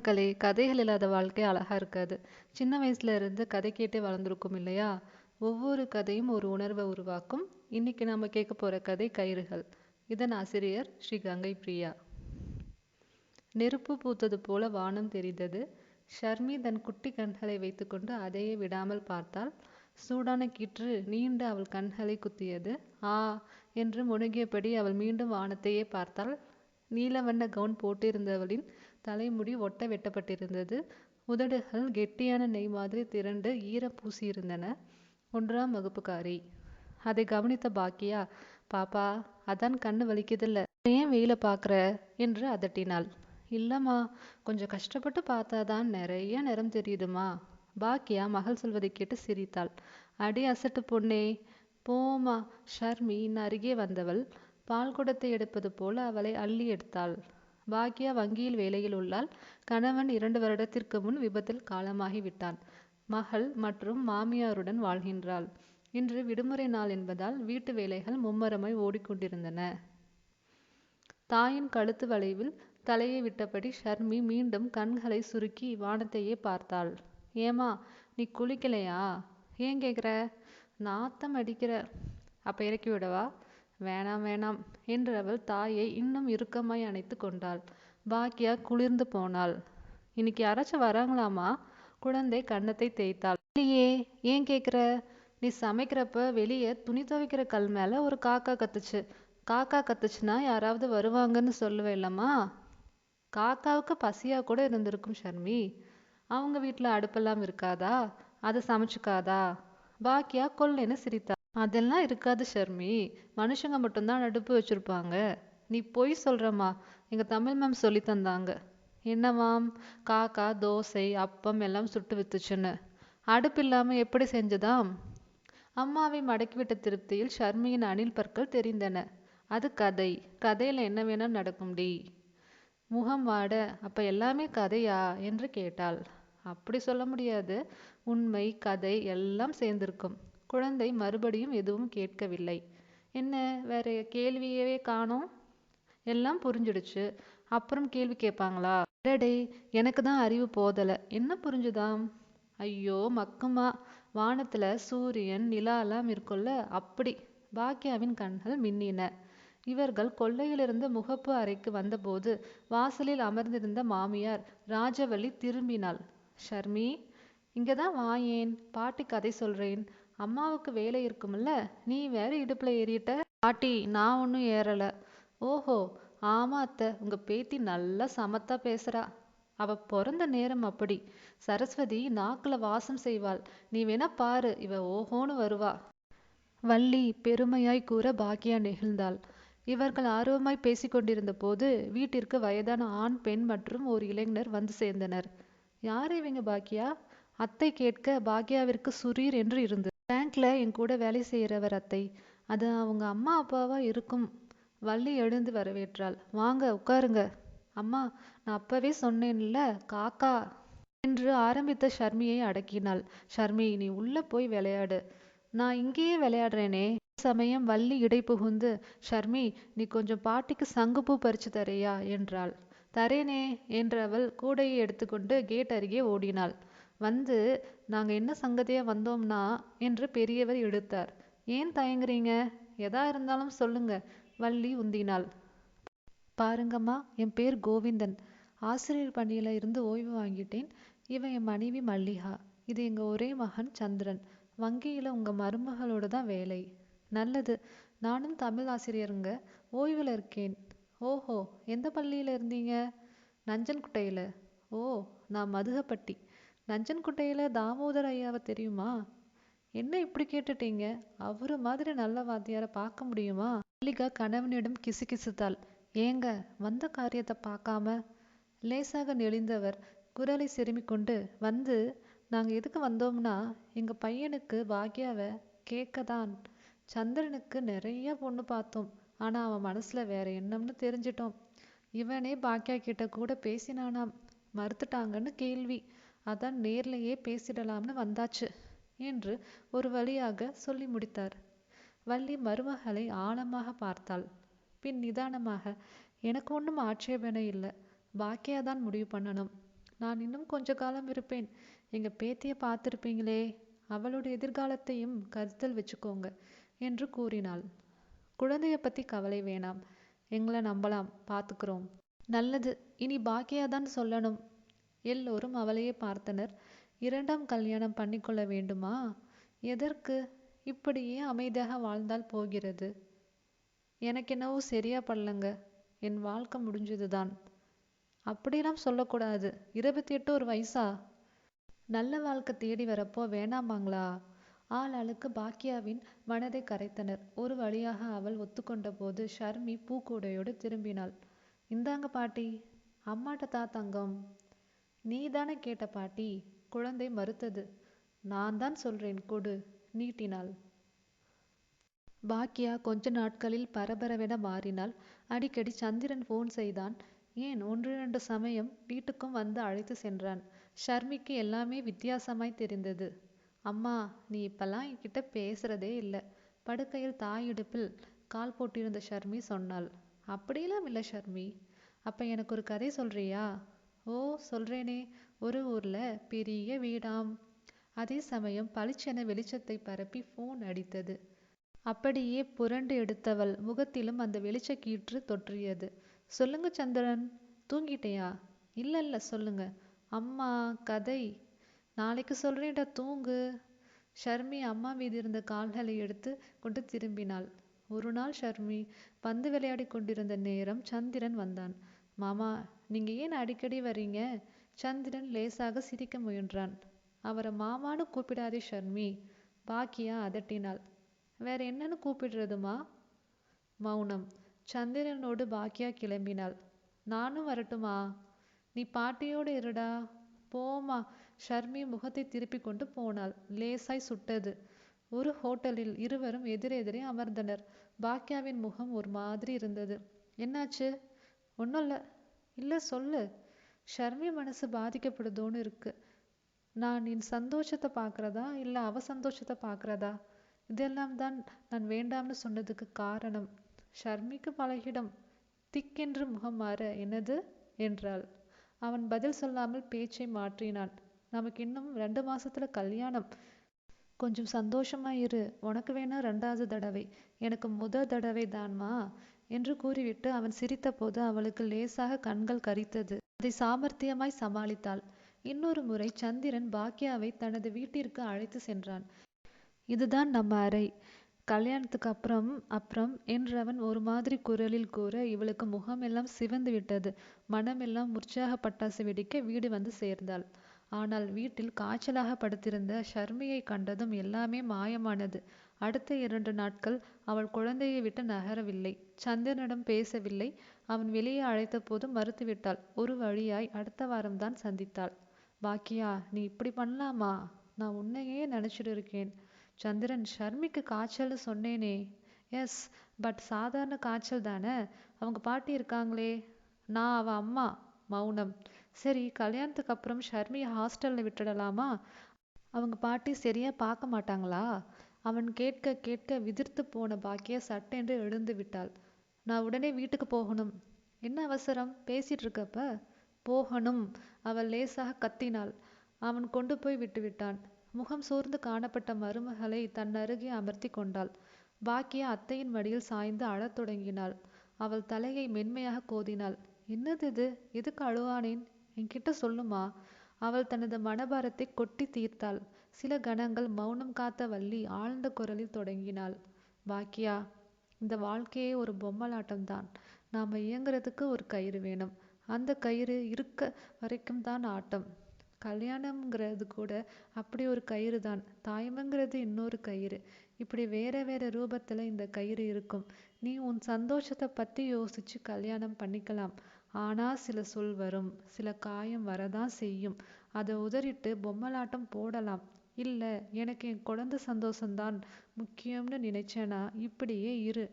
மக்களே கதைகள் இல்லாத வாழ்க்கை அழகா இருக்காது. சின்ன வயசுல இருந்து கதை கேட்டே வளர்ந்துருக்கும் இல்லையா? ஒவ்வொரு கதையும் ஒரு உணர்வை உருவாக்கும். இன்னைக்கு நாம கேட்க போற கதை கயிறுகள். இதன் ஆசிரியர் ஸ்ரீ கங்கை பிரியா. நெருப்பு பூத்தது போல வானம் தெரிந்தது. ஷர்மி தன் குட்டி கண்களை வைத்துக்கொண்டு அதையே விடாமல் பார்த்தாள். சூடான கீற்று நீண்டு அவள் கண்களை குத்தியது. ஆ என்று முணுகியபடி அவள் மீண்டும் வானத்தையே பார்த்தாள். நீல வண்ண கவுன் போட்டிருந்தவளின் தலைமுடி ஒட்ட வெட்டப்பட்டிருந்தது. உதடுகள் கெட்டியான நெய் மாதிரி திரண்டு ஈரம் பூசியிருந்தன. ஒன்றாம் வகுப்புக்காரி. அதை கவனித்த பாக்கியா பாப்பா அதான் கண்ணு வலிக்குதுல்ல. ஏன் வெயில பாக்குற? என்று அதட்டினாள். இல்லம்மா கொஞ்சம் கஷ்டப்பட்டு பார்த்தாதான் நிறைய நிறம் தெரியுதுமா. பாக்கியா மகள் சொல்வதை கேட்டு சிரித்தாள். அடி அசட்டு பொண்ணே. போமா ஷர்மி அருகே வந்தவள். பால் குடத்தை எடுப்பது போல அவளை அள்ளி எடுத்தாள். பாக்கியா வங்கியில் வேலையில் உள்ளாள் கணவன் இரண்டு வருடத்திற்கு முன் விபத்தில் காலமாகி விட்டான் மகள் மற்றும் மாமியாருடன் வாழ்கின்றாள். இன்று விடுமுறை நாள் என்பதால் வீட்டு வேலைகள் மும்மரமாய் ஓடிக்கொண்டிருந்தன. தாயின் கழுத்து வளைவில் தலையை விட்டபடி ஷர்மி மீண்டும் கண்களை சுருக்கி வானத்தையே பார்த்தாள். ஏமா நீ குளிக்கலையா? ஏன் கேக்குற? நாத்தம் அடிக்கிற. அப்ப இறக்கி விடவா? வேணாம் வேணாம் என்று அவள் தாயை இன்னும் இறுக்கமாய் அணைத்து கொண்டாள். பாக்கியா குளிர்ந்து போனாள். இன்னைக்கு யாராச்சும் வராங்களாமா குழந்தை கன்னத்தை தேய்த்தாள். இல்லையே ஏன் கேக்குற? நீ சமைக்கிறப்ப வெளியே துணி துவைக்கிற கல் மேல ஒரு காக்கா கத்துச்சு. காக்கா கத்துச்சுன்னா யாராவது வருவாங்கன்னு சொல்லுவேன் இல்லம்மா. காக்காவுக்கு பசியா கூட இருந்திருக்கும் ஷர்மி. அவங்க வீட்டுல அடுப்பெல்லாம் இருக்காதா? அதை சமைச்சுக்காதா? பாக்கியா கொல்லைன்னு சிரித்தா. அதெல்லாம் இருக்காது ஷர்மி. மனுஷங்க மட்டும்தான் அடுப்பு வச்சிருப்பாங்க. நீ பொய் சொல்றம்மா. எங்க தமிழ் மேம் சொல்லி தந்தாங்க. என்னவாம் காக்கா தோசை அப்பம் எல்லாம் சுட்டு வித்துச்சுன்னு. அடுப்பு இல்லாம எப்படி செஞ்சதாம்? அம்மாவை மடக்கிவிட்ட திருப்தியில் ஷர்மியின் அணில் பற்கள் தெரிந்தன. அது கதை. கதையில என்ன வேணா நடக்கும்டி முகம் வாட. அப்ப எல்லாமே கதையா? என்று கேட்டாள். அப்படி சொல்ல முடியாது. உண்மை கதை எல்லாம் சேர்ந்திருக்கும். குழந்தை மறுபடியும் எதுவும் கேட்கவில்லை. என்ன வேற கேள்வியவே காணோம்? எல்லாம் புரிஞ்சிடுச்சு. அப்புறம் கேள்வி கேட்பாங்களா? அடடே எனக்கு தான் அறிவு போதல. என்ன புரிஞ்சுதாம் ஐயோ மக்குமா. வானத்துல சூரியன் நிலாலாம் இருக்குல்ல அப்படி. பாக்கியாவின் கண்கள் மின்னின. இவர்கள் கொல்லையிலிருந்து முகப்பு அறைக்கு வந்தபோது வாசலில் அமர்ந்திருந்த மாமியார் ராஜவள்ளி திரும்பினாள். ஷர்மி இங்கதான் வாயேன். பாட்டி கதை சொல்றேன். அம்மாவுக்கு வேலை இருக்கும்ல? நீ வேற இடுப்புல ஏறிட்ட. பாட்டி நான் ஒன்னும் ஏறல. ஓஹோ ஆமா அத்தை. உங்க பேத்தி நல்லா சமத்தா பேசுறா. அவ பிறந்த நேரம் அப்படி. சரஸ்வதி நாக்குல வாசம் செய்வாள். நீ வேணா பாரு இவ ஓஹோன்னு வருவா. வள்ளி பெருமையாய் கூற பாக்கியா நெகிழ்ந்தாள். இவர்கள் ஆர்வமாய் பேசிக்கொண்டிருந்த போது வீட்டிற்கு வயதான ஆண் பெண் மற்றும் ஒரு இளைஞர் வந்து சேர்ந்தனர். யார் இவங்க பாக்கியா அத்தை கேட்க பாக்கியாவிற்கு சுரீர் என்று இருந்தது. பேங்க்ல என் கூட வேலை செய்யறவர் அத்தை. அது அவங்க அம்மா அப்பாவா இருக்கும். வள்ளி எழுந்து வரவேற்றாள். வாங்க உட்காருங்க. அம்மா நான் அப்பவே சொன்னேன்ல காக்கா. என்று ஆரம்பித்த ஷர்மியை அடக்கினாள். ஷர்மி நீ உள்ள போய் விளையாடு. நான் இங்கேயே விளையாடுறேனே. சமயம் வள்ளி இடை புகுந்து ஷர்மி நீ கொஞ்சம் பாட்டிக்கு சங்குப்பூ பறிச்சு தரையா? என்றாள். தரேனே என்றவள் கூடையை எடுத்துக்கொண்டு கேட் அருகே ஓடினாள். வந்து நாங்கள் என்ன சங்கதியா வந்தோம்னா? என்று பெரியவர் எடுத்தார். ஏன் தயங்குறீங்க? எதா இருந்தாலும் சொல்லுங்க வள்ளி உந்தினாள். பாருங்கம்மா என் பேர் கோவிந்தன். ஆசிரியர் பணியில இருந்து ஓய்வு வாங்கிட்டேன். இவன் என் மனைவி மல்லிகா. இது எங்க ஒரே மகன் சந்திரன். வங்கியில உங்க மருமகளோட தான் வேலை. நல்லது. நானும் தமிழ் ஆசிரியருங்க. ஓய்வில் இருக்கேன். ஓஹோ எந்த பள்ளியில் இருந்தீங்க? நஞ்சன்குட்டையில். ஓ நான் மதுகப்பட்டி. நஞ்சன்குட்டையில தாமோதர் ஐயாவை தெரியுமா? என்ன இப்படி கேட்டுட்டீங்க? அவரு மாதிரி நல்ல வாத்தியார பார்க்க முடியுமா? மல்லிகா கணவனிடம் கிசுகிசுத்தாள். ஏங்க வந்த காரியத்தை பார்க்காம? லேசாக நெளிந்தவர் குரலை செருமிக்கொண்டு வந்து நாங்க எதுக்கு வந்தோம்னா எங்க பையனுக்கு பாக்யாவை கேட்கதான் சந்திரனுக்கு நிறைய பொண்ணு பார்த்தோம். ஆனா அவன் மனசுல வேற என்னம்னு தெரிஞ்சிட்டோம். இவனே பாக்யா கிட்ட கூட பேசினானாம். மறுத்துட்டாங்கன்னு கேள்வி. அதான் நேர்லயே பேசிடலாம்னு வந்தாச்சு என்று ஒரு வழியாக சொல்லி முடித்தார். வள்ளி மருமகளை ஆழமாக பார்த்தாள். பின் நிதானமாக எனக்கு ஒன்றும் ஆட்சேபனை இல்லை. பாக்கியாதான் முடிவு பண்ணணும். நான் இன்னும் கொஞ்ச காலம் இருப்பேன். எங்க பேத்திய பார்த்திருப்பீங்களே. அவளோட எதிர்காலத்தையும் கருத்தில் வச்சுக்கோங்க என்று கூறினாள். குழந்தைய பத்தி கவலை வேணாம். எங்களை நம்பலாம். பார்த்துக்கிறோம் நல்லது. இனி பாக்கியாதான் சொல்லணும். எல்லோரும் அவளையே பார்த்தனர். இரண்டாம் கல்யாணம் பண்ணிக்கொள்ள வேண்டுமா? எதற்கு? இப்படியே அமைதியாக வாழ்ந்தால் போகிறது. எனக்கு என்னவோ சரியா படலங்க. என் வாழ்க்கை முடிஞ்சதுதான். அப்படியெல்லாம் சொல்லக்கூடாது. இருபத்தி எட்டு ஒரு வயசா? நல்ல வாழ்க்கை தேடி வரப்போ வேணாமாங்களா? ஆளாளுக்கு பாக்கியாவின் மனதை கரைத்தனர். ஒரு வழியாக அவள் ஒத்துக்கொண்ட போது ஷர்மி பூக்கூடையோடு திரும்பினாள். இந்தாங்க பாட்டி. அம்மாட்ட தா தங்கம். நீதானே கேட்ட பாட்டி குழந்தை மறுத்தது. நான் தான் சொல்றேன் கொடு நீட்டினாள். பாக்கியா கொஞ்ச நாட்களில் பரபரவென மாறினாள். அடிக்கடி சந்திரன் போன் செய்தான். ஏன் ஒன்றிரண்டு சமயம் வீட்டுக்கும் வந்து அழைத்து சென்றான். ஷர்மிக்கு எல்லாமே வித்தியாசமாய் தெரிந்தது. அம்மா நீ இப்பெல்லாம் என்கிட்ட பேசுறதே இல்லை. படுக்கையில் தாயிடுப்பில் கால் போட்டிருந்த ஷர்மி சொன்னாள். அப்படியெல்லாம் இல்லை ஷர்மி. அப்ப எனக்கு ஒரு கதை சொல்றியா? ஓ சொல்றேனே. ஒரு ஊர்ல பெரிய வீடாம். அதே சமயம் பளிச்சென வெளிச்சத்தை பரப்பி போன் அடித்தது. அப்படியே புரண்டு எடுத்தவள் முகத்திலும் அந்த வெளிச்சக்கீற்று தொற்றியது. சொல்லுங்க சந்திரன். தூங்கிட்டியா? இல்ல இல்ல சொல்லுங்க. அம்மா கதை. நாளைக்கு சொல்றேன்டா தூங்கு. ஷர்மி அம்மா மீது இருந்த கால்களை எடுத்து கொண்டு திரும்பினாள். ஒரு நாள் ஷர்மி பந்து விளையாடி கொண்டிருந்த நேரம் சந்திரன் வந்தான். மாமா நீங்க ஏன் அடிக்கடி வர்றீங்க? சந்திரன் லேசாக சிரிக்க முயன்றான். அவரை மாமான்னு கூப்பிடாதே ஷர்மி பாக்கியா அதட்டினாள். வேற என்னன்னு கூப்பிடுறதுமா? மௌனம். சந்திரனோடு பாக்கியா கிளம்பினாள். நானும் வரட்டுமா? நீ பாட்டியோடு இருடா. போமா ஷர்மி முகத்தை திருப்பி கொண்டு போனாள். லேசாய் சுட்டது. ஒரு ஹோட்டலில் இருவரும் எதிரெதிரே அமர்ந்தனர். பாக்கியாவின் முகம் ஒரு மாதிரி இருந்தது. என்னாச்சு? ஒன்றும் இல்லை. இல்லை சொல்லு. ஷர்மி மனசு பாதிக்கப்படுதோன்னு இருக்கு. நான் என் சந்தோஷத்தை பார்க்குறதா? இல்லை அவ சந்தோஷத்தை பார்க்குறதா? இதெல்லாம் தான் நான் வேண்டாம்னு சொன்னதுக்கு காரணம். ஷர்மிக்கு பழகிடம் திக்கென்று முகம் மாற என்னது? என்றாள். அவன் பதில் சொல்லாமல் பேச்சை மாற்றினான். நமக்கு இன்னும் ரெண்டு மாசத்துல கல்யாணம். கொஞ்சம் சந்தோஷமா இரு உனக்கு வேணா ரெண்டாவது தடவை. எனக்கு முத தடவை தான்மா என்று கூறிவிட்டு அவன் சிரித்தபோது அவளுக்கு லேசாக கண்கள் கரித்தது. அதை சாமர்த்தியமாய் சமாளித்தாள். இன்னொரு முறை சந்திரன் பாக்யாவை தனது வீட்டிற்கு அழைத்து சென்றான். இதுதான் நம்ம அறை. கல்யாணத்துக்கு அப்புறம் அப்புறம் என்றவன் ஒரு மாதிரி குரலில் கூற இவளுக்கு முகமெல்லாம் சிவந்து விட்டது. மனமெல்லாம் உற்சாக பட்டாசு வெடிக்க வீடு வந்து சேர்ந்தாள். ஆனால் வீட்டில் காய்ச்சலாக படுத்திருந்த ஷர்மியை கண்டதும் எல்லாமே மாயமானது. அடுத்த இரண்டு நாட்கள் அவள் குழந்தையை விட்டு நகரவில்லை. சந்திரனிடம் பேசவில்லை. அவன் வெளியே அழைத்த போது மறுத்துவிட்டாள். ஒரு வழியாய் அடுத்த வாரம்தான் சந்தித்தாள். பாக்கியா நீ இப்படி பண்ணலாமா? நான் உன்னையே நினைச்சிட்டு இருக்கேன் சந்திரன் ஷர்மிக்கு காய்ச்சல்னு சொன்னேனே. எஸ் பட் சாதாரண காய்ச்சல் தானே? அவங்க பாட்டி இருக்காங்களே. நான் அவ அம்மா. மௌனம். சரி கல்யாணத்துக்கு அப்புறம் ஷர்மியை ஹாஸ்டல்ல விட்டுடலாமா? அவங்க பாட்டி சரியா பார்க்க மாட்டாங்களா? அவன் கேட்க கேட்க விதிர்த்து போன பாக்கியா சட்டென்று எழுந்து விட்டாள். நான் உடனே வீட்டுக்கு போகணும். என்ன அவசரம்? பேசிட்டு இருக்கப்ப? போகணும். அவள் லேசாக கத்தினாள். அவன் கொண்டு போய் விட்டுவிட்டான் முகம் சோர்ந்து காணப்பட்ட மருமகளை தன் அருகே அமர்த்தி கொண்டாள். பாக்கியா அத்தையின் மடியில் சாய்ந்து அழத் தொடங்கினாள். அவள் தலையை மென்மையாக கோதினாள். என்னது இது? எதுக்கு அழுவானேன்? என்கிட்ட சொல்லுமா? அவள் தனது மனபாரத்தை கொட்டி தீர்த்தாள். சில கணங்கள் மௌனம் காத்த வள்ளி ஆழ்ந்த குரலில் தொடங்கினாள். பாக்கியா இந்த வாழ்க்கையே ஒரு பொம்மலாட்டம்தான். நாம இயங்குறதுக்கு ஒரு கயிறு வேணும். அந்த கயிறு இருக்க வரைக்கும் தான் ஆட்டம். கல்யாணம்ங்கிறது கூட அப்படி ஒரு கயிறு தான் தாய்மைங்கிறது இன்னொரு கயிறு. இப்படி வேற வேற ரூபத்துல இந்த கயிறு இருக்கும். நீ உன் சந்தோஷத்தை பத்தி யோசிச்சு கல்யாணம் பண்ணிக்கலாம். ஆனா சில சொல் வரும். சில காயம் வரதான் செய்யும். அதை உதறிட்டு பொம்மலாட்டம் போடலாம். இல்லை எனக்கு என் குழந்தை சந்தோஷம்தான் முக்கியம்னு நினைச்சேனா இப்படியே இரு.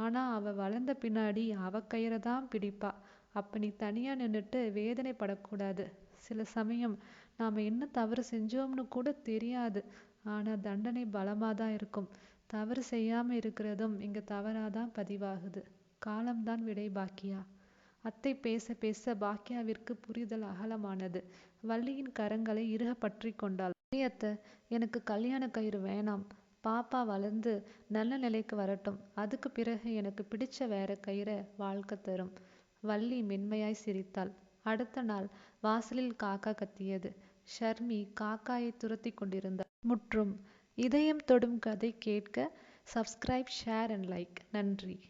ஆனா அவ வளர்ந்த பின்னாடி அவ கயிறை தான் பிடிப்பா. அப்ப நீ தனியா நின்னுட்டு வேதனைப்படக்கூடாது. சில சமயம் நாம என்ன தவறு செஞ்சோம்னு கூட தெரியாது. ஆனா தண்டனை பலமாதான் இருக்கும். தவறு செய்யாம இருக்கிறதும் இங்க தவறாதான் பதிவாகுது. காலம்தான் விடை பாக்கியா? அத்தை பேச பேச பாக்கியாவிற்கு புரிதல் அகலமானது. வள்ளியின் கரங்களை இறுகப் பற்றிக் கொண்டாள். அத்தை எனக்கு கல்யாண கயிறு வேணாம். பாப்பா வளர்ந்து நல்ல நிலைக்கு வரட்டும். அதுக்குப் பிறகு எனக்குப் பிடிச்ச வேற கயிறை வாழ்க்கை தரும். வள்ளி மென்மையாய் சிரித்தாள். அடுத்த நாள் வாசலில் காக்கா கத்தியது. ஷர்மி காக்காயைத் துரத்திக் கொண்டிருந்தாள். முற்றும். இதயம் தொடும் கதை கேட்க சப்ஸ்கிரைப் ஷேர் அண்ட் லைக். நன்றி.